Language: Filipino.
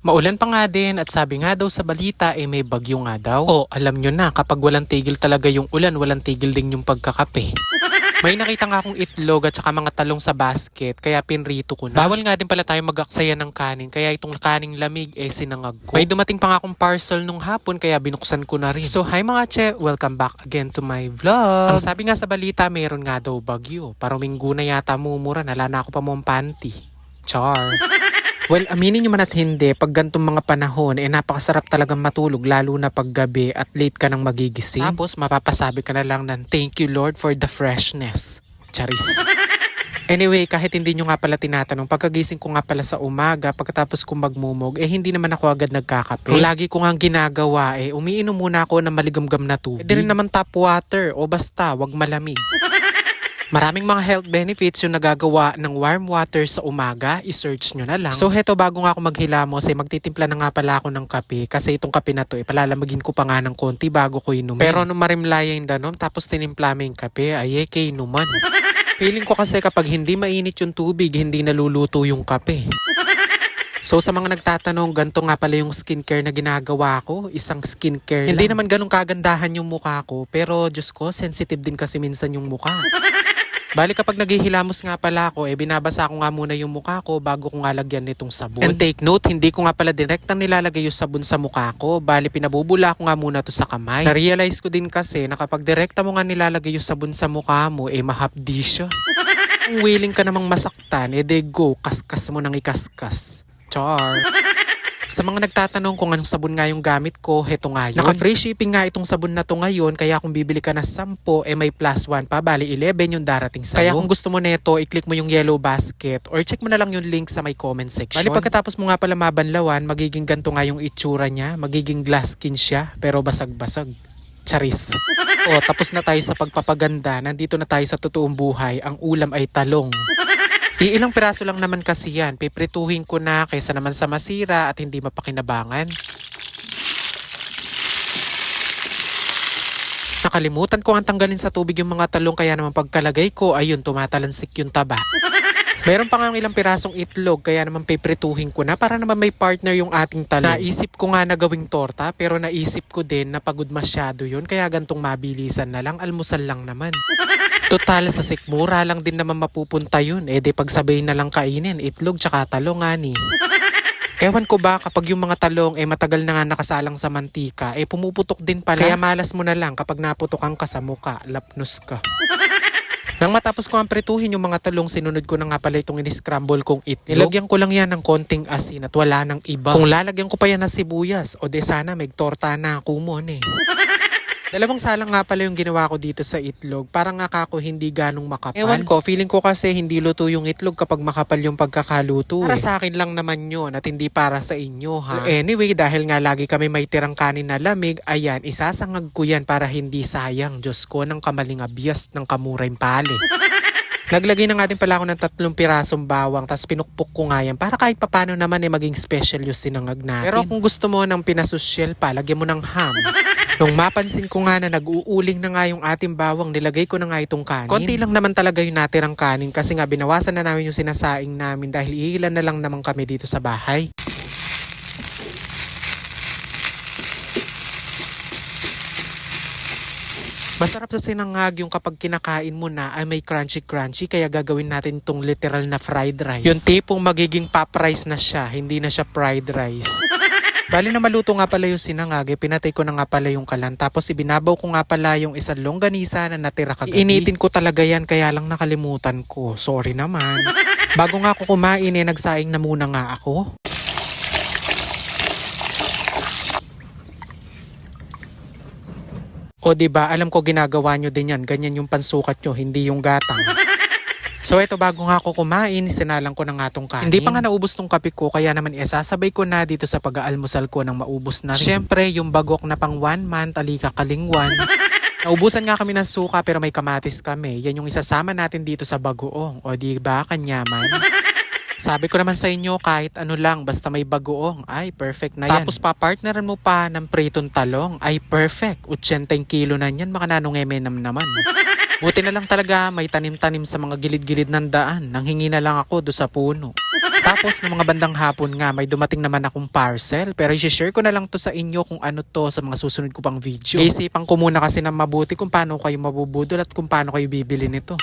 Maulan pa nga din at sabi nga daw sa balita eh may bagyo nga daw. O alam nyo na kapag walang tigil talaga yung ulan, walang tigil din yung pagkakape. May nakita nga akong itlog at saka mga talong sa basket kaya pinrito ko na. Bawal nga din pala tayo mag-aksaya ng kanin kaya itong kaning lamig eh sinangag ko. May dumating pa nga akong parcel nung hapon kaya binuksan ko na rin. So hi mga che, welcome back again to my vlog. Ang sabi nga sa balita meron nga daw bagyo. Paruminggo na yata mumura, nala na ako pa mong panty. Char. Well, aminin nyo man at hindi, pag gantong mga panahon, eh napakasarap talagang matulog, lalo na pag gabi at late ka nang magigising. Tapos, mapapasabi ka na lang ng thank you Lord for the freshness. Charis. Anyway, kahit hindi nyo nga pala tinatanong, pagkagising ko nga pala sa umaga, pagkatapos ko magmumog, eh hindi naman ako agad nagkakape. Ang lagi ko nga ginagawa, eh umiinom muna ako ng maligamgam na tubig. Eh, di rin naman tap water, o basta, wag malamig. Maraming mga health benefits yung nagagawa ng warm water sa umaga. I-search nyo na lang. So heto bago nga ako maghilamos eh magtitimpla na nga pala ako ng kape kasi itong kape na to eh palalamagin ko pa nga ng konti bago ko inumin. Pero nung marimlaya yung danom tapos tinimpla mo yung kape ay eh kay inuman. Feeling ko kasi kapag hindi mainit yung tubig, hindi naluluto yung kape. So sa mga nagtatanong, ganito nga pala yung skincare na ginagawa ko. Isang skincare Hindi naman ganun kagandahan yung mukha ko. Pero Diyos ko, sensitive din kasi minsan yung mukha. Bali kapag naghihilamos nga pala ako, eh binabasa ko nga muna yung mukha ko bago ko nga lagyan nitong sabon. And take note, hindi ko nga pala direktang nilalagay yung sabon sa mukha ko. Bali pinabubula ko nga muna to sa kamay. Na-realize ko din kasi na kapag direkta mo nga nilalagay yung sabon sa mukha mo, eh mahapdi siya. Kung willing ka namang masaktan, eh de go, kaskas mo nang ikaskas. Char. Sa mga nagtatanong kung anong sabon nga yung gamit ko, heto nga yun. Naka-free shipping nga itong sabon na to ngayon, kaya kung bibili ka na 10, eh may plus 1 pa, bali 11 yung darating sa'yo. Kaya kung gusto mo neto, i-click mo yung yellow basket or check mo na lang yung link sa may comment section. Bali pagkatapos mo nga pala mabanlawan, magiging ganto nga yung itsura niya, magiging glass skin siya, pero basag-basag. Charis. o, tapos na tayo sa pagpapaganda. Nandito na tayo sa totoong buhay. Ang ulam ay talong. Iilang piraso lang naman kasi yan. Piprituhin ko na kaysa naman sa masira at hindi mapakinabangan. Nakalimutan ko ang tanggalin sa tubig yung mga talong kaya naman pagkalagay ko, ayun, tumatalansik yung taba. Meron pa nga ilang pirasong itlog kaya naman piprituhin ko na para naman may partner yung ating talong. Naisip ko nga na gawing torta pero naisip ko din na pagod masyado yun kaya gantong mabilisan na lang, almusal lang naman. Total sa sikmura lang din naman mapupunta yun. Eh di pagsabay na lang kainin, itlog tsaka talong ani. Ewan ko ba kapag yung mga talong eh matagal na nga nakasalang sa mantika, eh pumuputok din pala. Kaya malas mo na lang kapag naputokan ka sa muka, lapnos ka. Nang matapos ko ang prituhin yung mga talong, sinunod ko na nga pala itong in-scramble kong itlog. Nilagyan ko lang yan ng konting asin at wala nang iba. Kung lalagyan ko pa yan ng sibuyas, o de sana may torta na kumon eh. Dalawang salang nga pala yung ginawa ko dito sa itlog. Parang nga kako hindi ganong makapal. Ewan ko, feeling ko kasi hindi luto yung itlog kapag makapal yung pagkakaluto. Para eh. sa akin lang naman yun at hindi para sa inyo ha. Anyway, dahil nga lagi kami may tirang kanin na lamig, ayan, isasangag ko yan para hindi sayang. Diyos ko, ng kamaling abyas ng kamurayng pali. Naglagay na nga din pala ako ng tatlong pirasong bawang tapos pinukpok ko nga yan para kahit papano naman eh maging special yung sinangag natin. Pero kung gusto mo ng pinasusyel pa, lagyan mo ng ham. Nung mapansin ko nga na nag-uuling na nga yung ating bawang, nilagay ko na nga itong kanin. Konti lang naman talaga yung natirang kanin kasi nga binawasan na namin yung sinasaing namin dahil iilan na lang naman kami dito sa bahay. Masarap sa sinangag yung kapag kinakain mo na ay may crunchy-crunchy kaya gagawin natin tong literal na fried rice. Yung tipong magiging pop rice na siya, hindi na siya fried rice. Bali na maluto nga pala yung sinangag, eh, pinatay ko na nga pala yung kalan. Tapos ibinabaw ko nga pala yung isang longganisa na natira kagabi. Initin ko talaga yan, kaya lang nakalimutan ko. Sorry naman. Bago nga ako kumain, eh, nagsaing na muna nga ako. O di ba alam ko ginagawa nyo din yan, ganyan yung pansukat nyo, hindi yung gatang. So ito bago nga ako kumain, sinalang ko na nga tong kanin. Hindi pa nga naubos tong kape ko, kaya naman isasabay ko na dito sa pag-aalmusal ko nang maubos na rin. Siyempre, yung bagok na pang one month, alika kalingwan. Naubusan nga kami ng suka pero may kamatis kami. Yan yung isasama natin dito sa bagoong. O di ba, kanyaman? Sabi ko naman sa inyo, kahit ano lang, basta may bagoong, ay perfect na yan. Tapos papartneran mo pa ng pritong talong, ay perfect. 80 kilo na yan, makananong emenam naman. Buti na lang talaga may tanim-tanim sa mga gilid-gilid ng daan. Nang hingi na lang ako do sa puno. Tapos ng mga bandang hapon nga, may dumating naman akong parcel. Pero i-share ko na lang to sa inyo kung ano to sa mga susunod ko pang video. Isipan ko muna kasi na mabuti kung paano kayo mabubudol at kung paano kayo bibili nito.